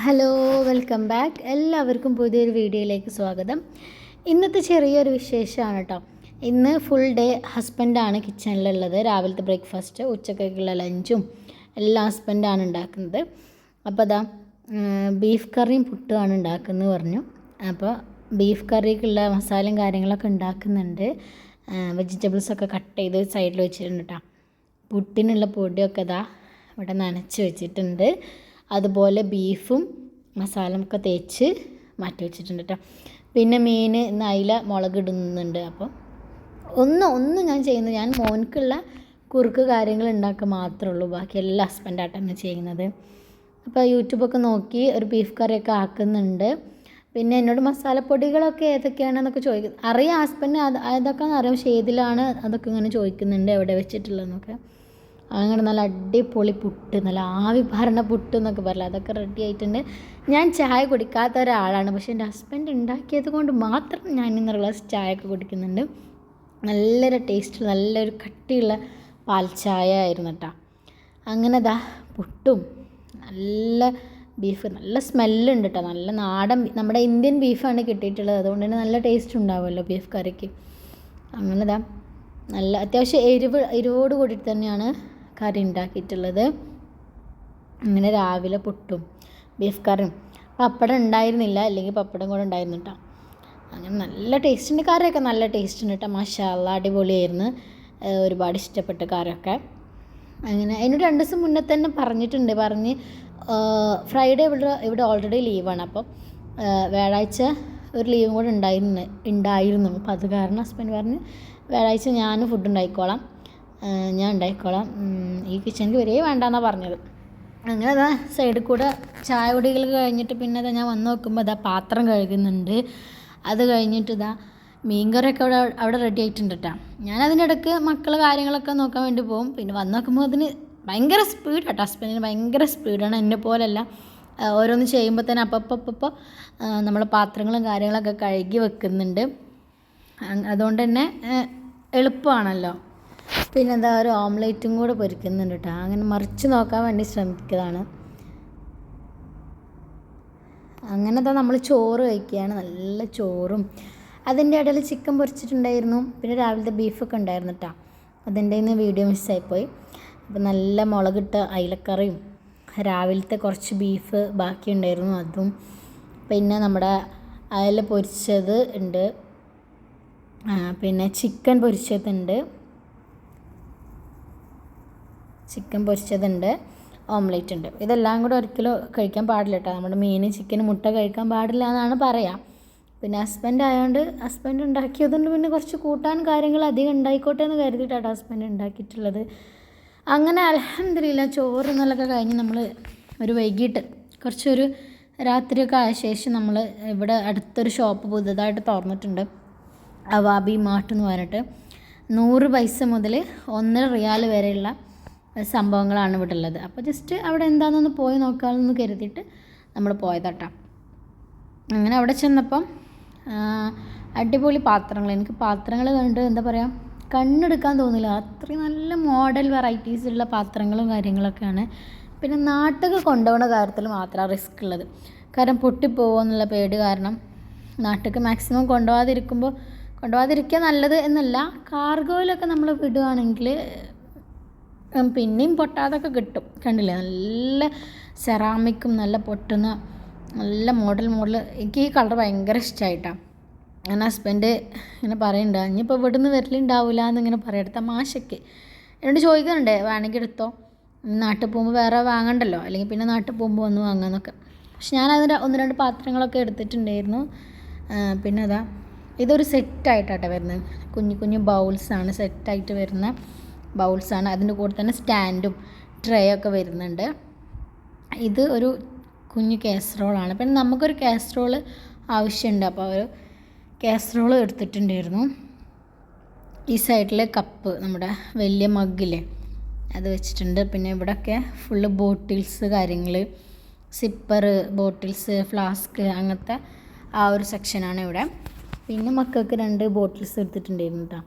Hello welcome back എല്ലാവർക്കും പുതിയൊരു വീഡിയോയിലേക്ക് സ്വാഗതം. ഇന്നത്തെ ചെറിയൊരു വിശേഷമാണ് കേട്ടോ ഇന്ന് ഫുൾ ഡേ ഹസ്ബൻഡാണ് കിച്ചണിലുള്ളത് രാവിലത്തെ ബ്രേക്ക്ഫാസ്റ്റ് ഉച്ചക്കൊക്കെയുള്ള ലഞ്ചും എല്ലാം ഹസ്ബൻഡാണ് ഉണ്ടാക്കുന്നത്. അപ്പോൾ അതാ ബീഫ് കറിയും പുട്ടുമാണ് ഉണ്ടാക്കുന്നത് പറഞ്ഞു. അപ്പോൾ ബീഫ് കറിക്കുള്ള മസാലയും കാര്യങ്ങളൊക്കെ ഉണ്ടാക്കുന്നുണ്ട്. വെജിറ്റബിൾസൊക്കെ കട്ട് ചെയ്ത് സൈഡിൽ വെച്ചിട്ടുണ്ട് കേട്ടോ പുട്ടിനുള്ള പൊടിയൊക്കെ ഇതാ ഇവിടെ നനച്ച് വെച്ചിട്ടുണ്ട്. അതുപോലെ ബീഫും മസാലയൊക്കെ തേച്ച് മാറ്റി വെച്ചിട്ടുണ്ട് കേട്ടോ പിന്നെ മീൻ ഇന്ന് അയില മുളക് ഇടുന്നുണ്ട് അപ്പോൾ ഒന്ന് ഒന്ന് ഞാൻ ചെയ്യുന്നത് ഞാൻ മോൻക്കുള്ള കുറുക്ക് കാര്യങ്ങൾ ഉണ്ടാക്കുക മാത്രമേ ഉള്ളൂ. ബാക്കി എല്ലാ ഹസ്ബൻഡായിട്ടാണ് ചെയ്യുന്നത്. അപ്പോൾ യൂട്യൂബൊക്കെ നോക്കി ഒരു ബീഫ് കറിയൊക്കെ ആക്കുന്നുണ്ട്. പിന്നെ എന്നോട് മസാലപ്പൊടികളൊക്കെ ഏതൊക്കെയാണെന്നൊക്കെ ചോദിക്കുന്നു അറിയാം ഹസ്ബൻഡ് അത് അതൊക്കെ അറിയാം. പക്ഷേ ഏതിലാണ് അതൊക്കെ ഇങ്ങനെ ചോദിക്കുന്നുണ്ട്. എവിടെ വെച്ചിട്ടുള്ളതെന്നൊക്കെ. അങ്ങനെ നല്ല അടിപൊളി പുട്ട് നല്ല ആവി ഭരണ പുട്ട് എന്നൊക്കെ പറയില്ല അതൊക്കെ റെഡി ആയിട്ടുണ്ട്. ഞാൻ ചായ കുടിക്കാത്ത ഒരാളാണ്. പക്ഷെ എന്റെ ഹസ്ബൻഡ് ഉണ്ടാക്കിയത് കൊണ്ട് മാത്രം ഞാൻ ഇന്ന് ഗ്ലാസ് ചായ ഒക്കെ കുടിക്കുന്നുണ്ട്. നല്ലൊരു ടേസ്റ്റ് നല്ലൊരു കട്ടിയുള്ള പാൽ ചായ ആയിരുന്നു കേട്ടോ അങ്ങനെ ദാ പുട്ടും നല്ല ബീഫ് നല്ല സ്മെല്ലുണ്ട് കേട്ടോ നല്ല നാടൻ നമ്മുടെ ഇന്ത്യൻ ബീഫാണ് കിട്ടിയിട്ടുള്ളത്. അതുകൊണ്ട് തന്നെ നല്ല ടേസ്റ്റ് ഉണ്ടാവുമല്ലോ ബീഫ് കറിക്ക്. അങ്ങനെ ദാ നല്ല അത്യാവശ്യം എരിവ് എരിവോട് കൂടിയിട്ട് തന്നെയാണ് കറി ഉണ്ടാക്കിയിട്ടുള്ളത്. അങ്ങനെ രാവിലെ പുട്ടും ബീഫ് കറിയും പപ്പടം ഉണ്ടായിരുന്നില്ല. അല്ലെങ്കിൽ പപ്പടം കൂടെ ഉണ്ടായിരുന്നു കേട്ടോ അങ്ങനെ നല്ല ടേസ്റ്റ് ഉണ്ട് കറിയൊക്കെ നല്ല ടേസ്റ്റ് ഉണ്ട് കേട്ടോ മഷാല അടിപൊളിയായിരുന്നു. ഒരുപാട് ഇഷ്ടപ്പെട്ട കറിയൊക്കെ. അങ്ങനെ അതിന് രണ്ട് ദിവസം മുന്നേ തന്നെ പറഞ്ഞിട്ടുണ്ട്. പറഞ്ഞ് ഫ്രൈഡേ ഇവിടെ ഇവിടെ ഓൾറെഡി ലീവാണ് അപ്പം വ്യാഴാഴ്ച ഒരു ലീവും കൂടെ ഉണ്ടായിരുന്നു ഉണ്ടായിരുന്നു. അപ്പോൾ അത് കാരണം ഹസ്ബൻഡ് പറഞ്ഞ് വ്യാഴാഴ്ച ഞാൻ ഫുഡ് ഉണ്ടായിക്കോളാം ഞാൻ ഉണ്ടായിക്കോളാം. ഈ കിച്ചണിക്ക് വരേ വേണ്ടെന്നാണ് പറഞ്ഞത്. അങ്ങനെ അതാ സൈഡിൽ കൂടെ ചായ കുടികൾ കഴിഞ്ഞിട്ട് പിന്നെ അതാ ഞാൻ വന്ന് നോക്കുമ്പോൾ അതാ പാത്രം കഴുകുന്നുണ്ട്. അത് കഴിഞ്ഞിട്ട് ഇതാ മീൻകറിയൊക്കെ അവിടെ അവിടെ റെഡി ആയിട്ടുണ്ട് കേട്ടോ ഞാൻ അതിനിടയ്ക്ക് മക്കൾ കാര്യങ്ങളൊക്കെ നോക്കാൻ വേണ്ടി പോകും പിന്നെ വന്ന് നോക്കുമ്പോൾ അതിന് ഭയങ്കര സ്പീഡ് കേട്ടോ ഹസ്ബൻഡിന് ഭയങ്കര സ്പീഡാണ് എന്നെ പോലെയല്ല. ഓരോന്ന് ചെയ്യുമ്പോൾ തന്നെ അപ്പപ്പപ്പപ്പോൾ നമ്മൾ പാത്രങ്ങളും കാര്യങ്ങളൊക്കെ കഴുകി വെക്കുന്നുണ്ട്. അതുകൊണ്ട് തന്നെ എളുപ്പമാണല്ലോ. പിന്നെ എന്താ ഒരു ഓംലേറ്റും കൂടെ പൊരിക്കുന്നുണ്ട് കേട്ടോ അങ്ങനെ മറിച്ച് നോക്കാൻ വേണ്ടി ശ്രമിക്കുന്നതാണ് അങ്ങനെ നമ്മൾ ചോറ് കഴിക്കുകയാണ്. നല്ല ചോറും. അതിന്റെ ഇടയിൽ ചിക്കൻ പൊരിച്ചിട്ടുണ്ടായിരുന്നു. പിന്നെ രാവിലത്തെ ബീഫൊക്കെ ഉണ്ടായിരുന്നു കേട്ടോ അതിന്റെ നിന്ന് വീഡിയോ മിസ്സായിപ്പോയി. അപ്പോൾ നല്ല മുളകിട്ട അയിലക്കറിയും രാവിലത്തെ കുറച്ച് ബീഫ് ബാക്കിയുണ്ടായിരുന്നു അതും. പിന്നെ നമ്മുടെ അയല പൊരിച്ചത് ഉണ്ട്. പിന്നെ ചിക്കൻ പൊരിച്ചതുണ്ട്. ചിക്കൻ പൊരിച്ചതുണ്ട് ഓംലേറ്റ് ഉണ്ട്. ഇതെല്ലാം കൂടെ ഒരിക്കലും കഴിക്കാൻ പാടില്ല കേട്ടോ. നമ്മുടെ മീൻ ചിക്കൻ മുട്ട കഴിക്കാൻ പാടില്ല എന്നാണ് പറയാം. പിന്നെ ഹസ്ബൻഡ് ആയതുകൊണ്ട് ഹസ്ബൻഡ് ഉണ്ടാക്കിയതുകൊണ്ട് പിന്നെ കുറച്ച് കൂട്ടാൻ കാര്യങ്ങൾ അധികം ഉണ്ടായിക്കോട്ടെ എന്ന് കരുതിയിട്ടാണ് ഹസ്ബൻഡ് ഉണ്ടാക്കിയിട്ടുള്ളത്. അങ്ങനെ അലഹമില്ല ചോറ് എന്നുള്ളതൊക്കെ കഴിഞ്ഞ് നമ്മൾ ഒരു വൈകിട്ട് കുറച്ചൊരു രാത്രിയൊക്കെ ആയ ശേഷം നമ്മൾ ഇവിടെ അടുത്തൊരു ഷോപ്പ് പുതുതായിട്ട് തുറന്നിട്ടുണ്ട്. അവാബി മാർട്ട് എന്ന് പറഞ്ഞിട്ട്. നൂറ് പൈസ മുതൽ ഒന്നര റിയാൽ വരെയുള്ള സംഭവങ്ങളാണ് ഇവിടെ ഉള്ളത് അപ്പോൾ ജസ്റ്റ് അവിടെ എന്താണെന്നൊന്ന് പോയി നോക്കാമെന്ന് കരുതിയിട്ട് നമ്മൾ പോയതാട്ടാ. അങ്ങനെ അവിടെ ചെന്നപ്പം അടിപൊളി പാത്രങ്ങൾ. എനിക്ക് പാത്രങ്ങൾ കണ്ട് എന്താ പറയുക കണ്ണെടുക്കാൻ തോന്നില്ല. അത്രയും നല്ല മോഡൽ വെറൈറ്റീസ് ഉള്ള പാത്രങ്ങളും കാര്യങ്ങളൊക്കെയാണ്. പിന്നെ നാട്ടുകൾ കൊണ്ടുപോകുന്ന കാര്യത്തിൽ മാത്രമാണ് റിസ്ക് ഉള്ളത്. കാരണം പൊട്ടിപ്പോകുമോ എന്നുള്ള പേടി കാരണം നാട്ടിലേക്ക് മാക്സിമം കൊണ്ടുപോകാതിരിക്കുമ്പോൾ കൊണ്ടുപോകാതിരിക്കുക നല്ലത് എന്നല്ല കാർഗോയിലൊക്കെ നമ്മൾ വിടുകയാണെങ്കിൽ പിന്നെയും പൊട്ടാതൊക്കെ കിട്ടും. കണ്ടില്ലേ? നല്ല സെറാമിക്കും നല്ല പൊട്ടുന്ന നല്ല മോഡൽ മോഡൽ എനിക്ക് ഈ കളർ ഭയങ്കര ഇഷ്ടമായിട്ടാണ് ഞാൻ ഹസ്ബൻഡ് ഇങ്ങനെ പറയുന്നുണ്ട് ഇനിയിപ്പോൾ ഇവിടെ നിന്ന് വരലുണ്ടാവില്ല എന്നിങ്ങനെ പറയാം മാഷയ്ക്ക്. എന്നോട് ചോദിക്കുന്നുണ്ട് വേണമെങ്കിൽ എടുത്തോ? നാട്ടിൽ പോകുമ്പോൾ വേറെ വാങ്ങണ്ടല്ലോ? അല്ലെങ്കിൽ പിന്നെ നാട്ടിൽ പോകുമ്പോൾ ഒന്ന് വാങ്ങാമെന്നൊക്കെ പക്ഷെ ഞാൻ അതിന്റെ ഒന്ന് രണ്ട് പാത്രങ്ങളൊക്കെ എടുത്തിട്ടുണ്ടായിരുന്നു. പിന്നെ അതാ ഇതൊരു സെറ്റായിട്ടാട്ടോ വരുന്നത്. കുഞ്ഞു കുഞ്ഞു ബൗൾസാണ് സെറ്റായിട്ട് വരുന്ന ബൗൾസാണ്. അതിന്റെ കൂടെ തന്നെ സ്റ്റാൻഡും ട്രേ ഒക്കെ വരുന്നുണ്ട്. ഇത് ഒരു കുഞ്ഞു കാസറോളാണ്. പിന്നെ നമുക്കൊരു കാസറോൾ ആവശ്യമുണ്ട്. അപ്പോൾ ഒരു കാസറോൾ എടുത്തിട്ടുണ്ടായിരുന്നു. ഈ സൈഡിൽ കപ്പ് നമ്മുടെ വലിയ മഗ്ഗില്ലേ അത് വെച്ചിട്ടുണ്ട്. പിന്നെ ഇവിടെയൊക്കെ ഫുള്ള് ബോട്ടിൽസ് കാര്യങ്ങൾ സിപ്പർ ബോട്ടിൽസ് ഫ്ലാസ്ക് അങ്ങനത്തെ ആ ഒരു സെക്ഷനാണ് ഇവിടെ. പിന്നെ മക്കൾക്ക് രണ്ട് ബോട്ടിൽസ് എടുത്തിട്ടുണ്ടായിരുന്നു കേട്ടോ.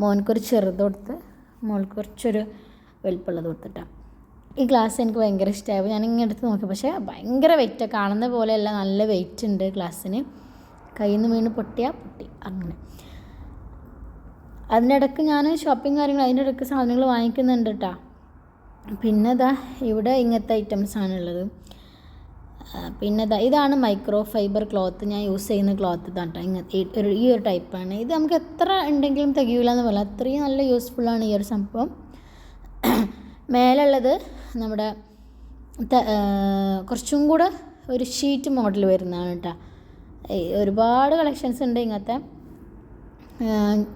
മോനക്കൊരു ചെറുത് കൊടുത്ത് മോൾക്ക് കുറച്ചൊരു വലുപ്പുള്ളത് കൊടുത്തിട്ടാണ് ഈ ഗ്ലാസ് എനിക്ക് ഭയങ്കര ഇഷ്ടമായി ഞാൻ ഇങ്ങനെ എടുത്ത് നോക്കി. പക്ഷേ ഭയങ്കര വെയിറ്റ് കാണുന്ന പോലെയല്ല. നല്ല വെയിറ്റ് ഉണ്ട് ഗ്ലാസ്സിന് കയ്യിൽ നിന്ന് വീണ് പൊട്ടിയാൽ പൊട്ടി. അങ്ങനെ. അതിനിടയ്ക്ക് ഞാൻ ഷോപ്പിംഗ് കാര്യങ്ങൾ അതിന്റെ ഇടയ്ക്ക് സാധനങ്ങൾ വാങ്ങിക്കുന്നുണ്ട് കേട്ടോ പിന്നെ ഇതാ ഇവിടെ ഇങ്ങനത്തെ ഐറ്റംസ് ആണുള്ളത് പിന്നെ ഇതാ ഇതാണ് മൈക്രോ ഫൈബർ ക്ലോത്ത് ഞാൻ യൂസ് ചെയ്യുന്ന ക്ലോത്ത് ഇതാണ് കേട്ടോ ഇങ്ങനത്തെ ഈ ഒരു ടൈപ്പാണ് ഇത് നമുക്ക് എത്ര ഉണ്ടെങ്കിലും തികയില്ല എന്ന് പറയാം. അത്രയും നല്ല യൂസ്ഫുള്ളാണ് ഈ ഒരു സംഭവം. മേലുള്ളത് നമ്മുടെ കുറച്ചും കൂടെ ഒരു ഷീറ്റ് മോഡൽ വരുന്നതാണ് കേട്ടോ ഒരുപാട് കളക്ഷൻസ് ഉണ്ട് ഇങ്ങനത്തെ.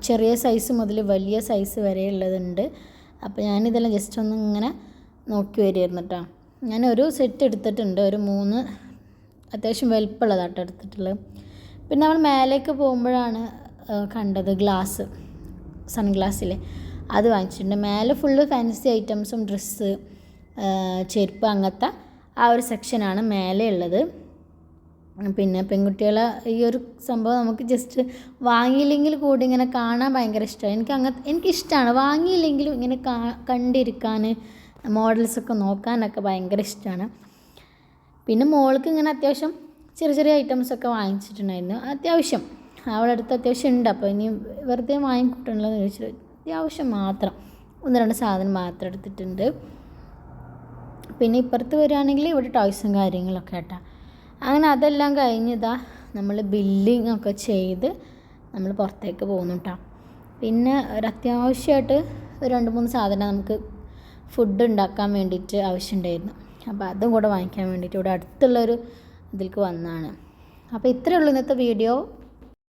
ചെറിയ സൈസ് മുതൽ വലിയ സൈസ് വരെ ഉള്ളതുണ്ട്. അപ്പോൾ ഞാനിതെല്ലാം ജസ്റ്റ് ഒന്ന് ഇങ്ങനെ നോക്കി വരുമായിരുന്നു കേട്ടോ ഞാൻ ഒരു സെറ്റ് എടുത്തിട്ടുണ്ട് ഒരു മൂന്ന് അത്യാവശ്യം വലുപ്പമുള്ളതാട്ടോ എടുത്തിട്ടുള്ളത്. പിന്നെ നമ്മൾ മേലേക്ക് പോകുമ്പോഴാണ് കണ്ടത് ഗ്ലാസ് സൺഗ്ലാസ്സിൽ അത് വാങ്ങിച്ചിട്ടുണ്ട്. മേലെ ഫുള്ള് ഫാൻസി ഐറ്റംസും ഡ്രസ്സ് ചെരുപ്പ് അങ്ങനത്തെ ആ ഒരു സെക്ഷനാണ് മേലെ ഉള്ളത്. പിന്നെ പെൺകുട്ടികളെ ഈ ഒരു സംഭവം നമുക്ക് ജസ്റ്റ് വാങ്ങിയില്ലെങ്കിൽ കൂടി ഇങ്ങനെ കാണാൻ ഭയങ്കര ഇഷ്ടമാണ് എനിക്ക് അങ്ങനത്തെ എനിക്കിഷ്ടമാണ് വാങ്ങിയില്ലെങ്കിലും ഇങ്ങനെ കാ കണ്ടിരിക്കാൻ മോഡൽസൊക്കെ നോക്കാനൊക്കെ ഭയങ്കര ഇഷ്ടമാണ് പിന്നെ മോൾക്ക് ഇങ്ങനെ അത്യാവശ്യം ചെറിയ ചെറിയ ഐറ്റംസൊക്കെ വാങ്ങിച്ചിട്ടുണ്ടായിരുന്നു. അത്യാവശ്യം. അവളുടെ അടുത്ത് അത്യാവശ്യം ഉണ്ട്. അപ്പോൾ ഇനി വെറുതെ വാങ്ങിക്കൂട്ടണല്ലോ എന്ന് ചോദിച്ചിട്ട് അത്യാവശ്യം മാത്രം. ഒന്ന് രണ്ട് സാധനം മാത്രം എടുത്തിട്ടുണ്ട്. പിന്നെ ഇപ്പുറത്ത് വരികയാണെങ്കിൽ ഇവിടെ ടോയ്സും കാര്യങ്ങളൊക്കെ ആട്ടാ. അങ്ങനെ അതെല്ലാം കഴിഞ്ഞിതാ നമ്മൾ ബില്ലിംഗ് ഒക്കെ ചെയ്ത് നമ്മൾ പുറത്തേക്ക് പോകുന്നു കേട്ടോ പിന്നെ ഒരു അത്യാവശ്യമായിട്ട് ഒരു രണ്ട് മൂന്ന് സാധനം നമുക്ക് ഫുഡ് ഉണ്ടാക്കാൻ വേണ്ടിയിട്ട് ആവശ്യമുണ്ടായിരുന്നു. അപ്പോൾ അതും കൂടെ വാങ്ങിക്കാൻ വേണ്ടിയിട്ട് ഇവിടെ അടുത്തുള്ളൊരു ഇതിലേക്ക് വന്നതാണ്. അപ്പോൾ ഇത്രയേ ഉള്ളൂ ഇന്നത്തെ വീഡിയോ.